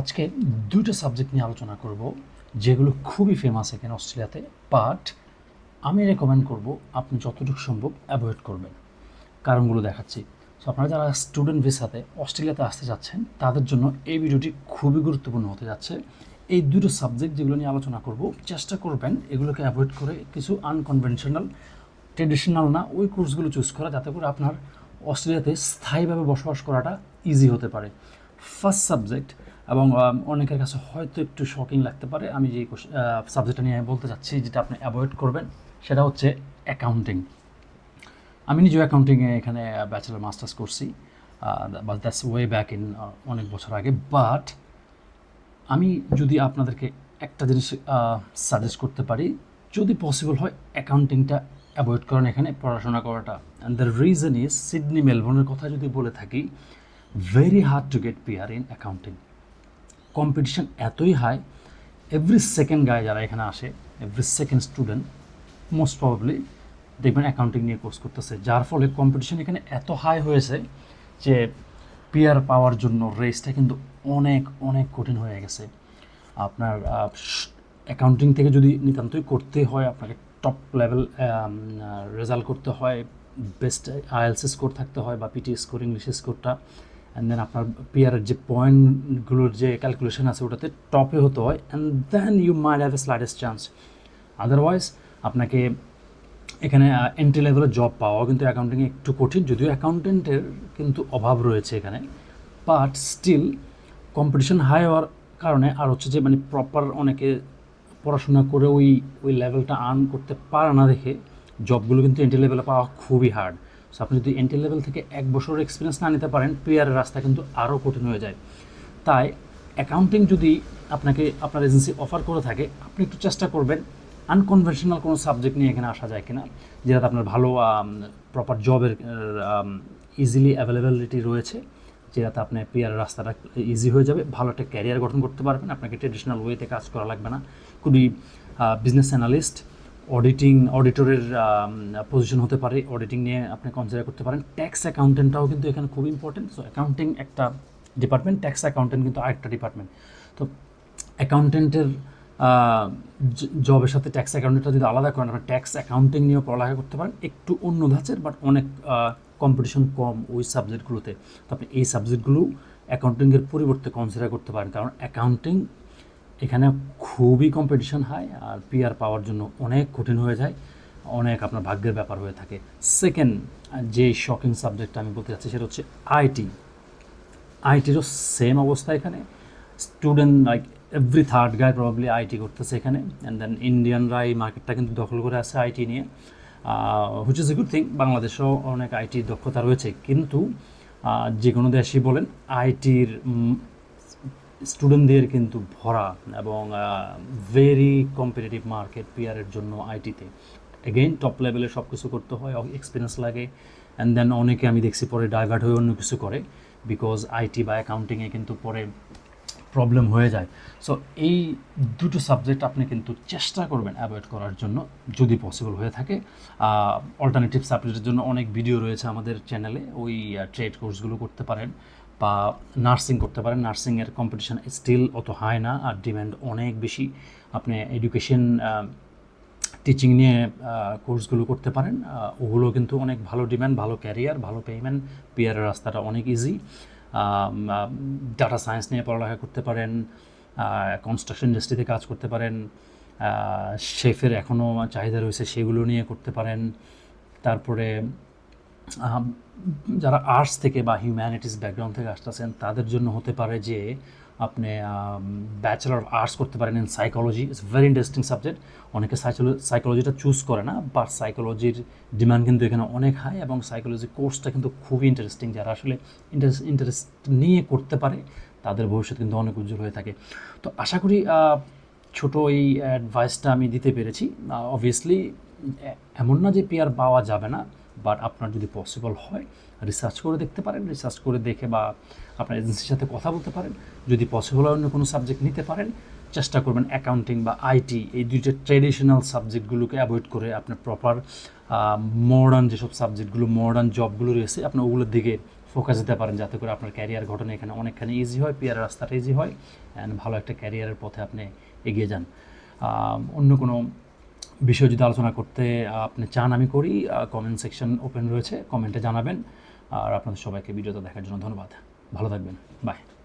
আজকে দুটো সাবজেক্ট নিয়ে আলোচনা করব, যেগুলো খুবই ফেমাস এখানে অস্ট্রেলিয়াতে বাট আমি রেকমেন্ড করব আপনি যতটুকু সম্ভব অ্যাভয়েড করবেন। কারণগুলো দেখাচ্ছি। সো আপনারা যারা স্টুডেন্ট ভিসাতে অস্ট্রেলিয়াতে আসতে যাচ্ছেন, তাদের জন্য এই ভিডিওটি খুবই গুরুত্বপূর্ণ হতে যাচ্ছে। এই দুটো সাবজেক্ট যেগুলো নিয়ে আলোচনা করব, চেষ্টা করবেন এগুলোকে অ্যাভয়েড করে কিছু আনকনভেনশনাল ট্রেডিশনাল না, ওই কোর্সগুলো চুজ করা, যাতে করে আপনার অস্ট্রেলিয়াতে স্থায়ীভাবে বসবাস করাটা ইজি হতে পারে। ফার্স্ট সাবজেক্ট এবং অনেকের কাছে হয়তো একটু শকিং লাগতে পারে। আমি যে সাবজেক্টটা নিয়ে বলতে চাচ্ছি, যেটা আপনি অ্যাভয়েড করবেন, সেটা হচ্ছে অ্যাকাউন্টিং আমি নিজেও অ্যাকাউন্টিংয়ে এখানে ব্যাচেলার মাস্টার্স করছি but that's way back in অনেক বছর আগে। বাট আমি যদি আপনাদেরকে একটা জিনিস সাজেস্ট করতে পারি, যদি পসিবল হয় অ্যাকাউন্টিংটা অ্যাভয়েড করেন এখানে, পড়াশোনা করাটা। And the reason is Sydney মেলবোর্নের কথা যদি বলে থাকি very hard to get PR in accounting competition এতই হাই এভরি সেকেন্ড গায়ে যারা এখানে আসে every second student most probably দেখবেন অ্যাকাউন্টিং নিয়ে কোর্স করতেছে, যার ফলে কম্পিটিশন এখানে এত হাই হয়েছে যে পিয়ার পাওয়ার জন্য রেসটা কিন্তু অনেক অনেক কঠিন হয়ে গেছে। আপনার অ্যাকাউন্টিং থেকে যদি নিতান্তই করতে হয়, আপনাকে টপ লেভেল রেজাল্ট করতে হয় বেস্ট আইএলস স্কোর থাকতে হয় বা পিটি স্কোর ইংলিশ স্কোরটা অ্যান্ড দেন আপনার পিয়ারের যে পয়েন্টগুলোর যে ক্যালকুলেশন আছে, ওটাতে টপে হতে হয় and then you might have a slightest chance otherwise আপনাকে এখানে এন্ট্রি লেভেলের জব পাওয়া কিন্তু অ্যাকাউন্টিংয়ে একটু কঠিন, যদিও অ্যাকাউন্টেন্টের কিন্তু অভাব রয়েছে এখানে বাট স্টিল কম্পিটিশন হাই হওয়ার কারণে আর হচ্ছে যে মানে প্রপার অনেকে পড়াশোনা করে ওই ওই লেভেলটা আর্ন করতে পারে না দেখে জবগুলো কিন্তু এন্ট্রি লেভেলে পাওয়া খুবই হার্ড সো আপনি যদি এন্ট্রি লেভেল থেকে এক বছরের এক্সপিরিয়েন্স না নিতে পারেন পিয়ারের রাস্তা কিন্তু আরও কঠিন হয়ে যায়। তাই অ্যাকাউন্টিং যদি আপনাকে, আপনার এজেন্সি অফার করে থাকে, আপনি একটু চেষ্টা করবেন আনকনভেনশনাল কোনো সাবজেক্ট নিয়ে এখানে আসা যায় কিনা, যেটাতে আপনার ভালো প্রপার জবের ইজিলি অ্যাভেলেবিলিটি রয়েছে, যেটাতে আপনি পিয়ার রাস্তাটা ইজি হয়ে যাবে, ভালো একটা ক্যারিয়ার গঠন করতে পারবেন, আপনাকে ট্রেডিশনাল ওয়েতে কাজ করা লাগবে না। খুবই বিজনেস অ্যানালিস্ট অডিটিং অডিটরের পজিশন হতে পারে অডিটিং নিয়ে আপনি কনসিডার করতে পারেন। ট্যাক্স অ্যাকাউন্টেন্টটাও কিন্তু এখানে খুব ইম্পর্টেন্ট সো অ্যাকাউন্টিং একটা ডিপার্টমেন্ট ট্যাক্স অ্যাকাউন্টেন্ট কিন্তু আরেকটা ডিপার্টমেন্ট তো অ্যাকাউন্টেন্টের জবের সাথে ট্যাক্স অ্যাকাউন্টেন্টটা যদি আলাদা করেন আপনার ট্যাক্স অ্যাকাউন্টিং নিয়েও পড়ালেখা করতে পারেন। একটু অন্য ধাঁচের বাট অনেক কম্পিটিশন কম ওই সাবজেক্টগুলোতে তো, আপনি এই সাবজেক্টগুলো অ্যাকাউন্টিংয়ের পরিবর্তে কনসিডার করতে পারেন। কারণ অ্যাকাউন্টিং এখানে খুবই কম্পিটিশন হয় আর পিআর পাওয়ার জন্য অনেক কঠিন হয়ে যায়, অনেক আপনার ভাগ্যের ব্যাপার হয়ে থাকে। সেকেন্ড যে শকিং সাবজেক্ট আমি বলতে চাচ্ছি সেটা হচ্ছে আইটি আইটিরও সেম অবস্থা এখানে। Student like every third guy probably IT করতেছে এখানে। অ্যান্ড দেন ইন্ডিয়ানরা এই মার্কেটটা কিন্তু দখল করে আছে আইটি নিয়ে। Which is a good thing বাংলাদেশেও অনেক আইটি দক্ষতা রয়েছে। কিন্তু যে কোনো দেশই বলেন আইটির স্টুডেন্টদের কিন্তু ভরা এবং ভেরি কম্পিটিটিভ মার্কেট পিয়ারের জন্য আইটিতে এগেইন টপ লেভেলে সব কিছু করতে হয় এক্সপিরিয়েন্স লাগে অ্যান্ড দেন অনেকে আমি দেখছি পরে ডাইভার্ট হয়ে অন্য কিছু করে বিকজ আইটি বা অ্যাকাউন্টিংয়ে কিন্তু পরে প্রবলেম হয়ে যায়। সো এই দুটো সাবজেক্ট আপনি কিন্তু চেষ্টা করবেন অ্যাভয়েড করার জন্য, যদি পসিবল হয়ে থাকে। অল্টারনেটিভ সাবজেক্টের জন্য অনেক ভিডিও রয়েছে আমাদের চ্যানেলে ওই ট্রেড কোর্সগুলো করতে পারেন। বা নার্সিং করতে পারেন নার্সিংয়ের কম্পিটিশান স্টিল অত হাই না আর ডিম্যান্ড অনেক বেশি। আপনি এডুকেশন টিচিং নিয়ে কোর্সগুলো করতে পারেন ওগুলো কিন্তু অনেক ভালো ডিম্যান্ড ভালো ক্যারিয়ার ভালো পেমেন্ট পিয়ারের রাস্তাটা অনেক ইজি ডাটা সায়েন্স নিয়ে পড়ালেখা করতে পারেন কনস্ট্রাকশন ইন্ডাস্ট্রিতে কাজ করতে পারেন শেফের এখনও চাহিদা রয়েছে সেগুলো নিয়ে করতে পারেন। তারপরে যারা আর্টস থেকে বা হিউম্যানিটিস ব্যাকগ্রাউন্ড থেকে আসতেছেন, তাদের জন্য হতে পারে যে আপনি ব্যাচেলর অফ আর্টস করতে পারেন in psychology it's very interesting subject অনেকে সাইকোলজিটা চুজ করে না বাট সাইকোলজির ডিমান্ড কিন্তু এখানে অনেক হাই এবং সাইকোলজি কোর্সটা কিন্তু খুবই ইন্টারেস্টিং যারা আসলে ইন্টারেস্ট ইন্টারেস্ট নিয়ে করতে পারে, তাদের ভবিষ্যৎ কিন্তু অনেক উজ্জ্বল হয়ে থাকে। তো আশা করি ছোটো এই অ্যাডভাইসটা আমি দিতে পেরেছি। অবভিয়াসলি এমন না যে পেয়ার পাওয়া যাবে না। বাট আপনার যদি পসিবল হয় রিসার্চ করে দেখতে পারেন রিসার্চ করে দেখে বা আপনার এজেন্সির সাথে কথা বলতে পারেন। যদি পসিবল হয় অন্য কোনো সাবজেক্ট নিতে পারেন, চেষ্টা করবেন অ্যাকাউন্টিং বা আইটি এই দুইটা ট্রেডিশনাল সাবজেক্টগুলোকে অ্যাভয়েড করে আপনার প্রপার মডার্ন যেসব সাবজেক্টগুলো মডার্ন জবগুলো রয়েছে আপনি ওগুলোর দিকে ফোকাস দিতে পারেন। যাতে করে আপনার ক্যারিয়ার ঘটনা এখানে অনেকখানি ইজি হয় পিয়ার রাস্তাটা ইজি হয় অ্যান্ড ভালো একটা ক্যারিয়ারের পথে আপনি এগিয়ে যান। অন্য কোনো বিষয় যদি আলোচনা করতে আপনি চান, আমি করি। কমেন্ট সেকশন ওপেন রয়েছে কমেন্টে জানাবেন। আর আপনাদের সবাইকে ভিডিওটা দেখার জন্য ধন্যবাদ। ভালো থাকবেন। বাই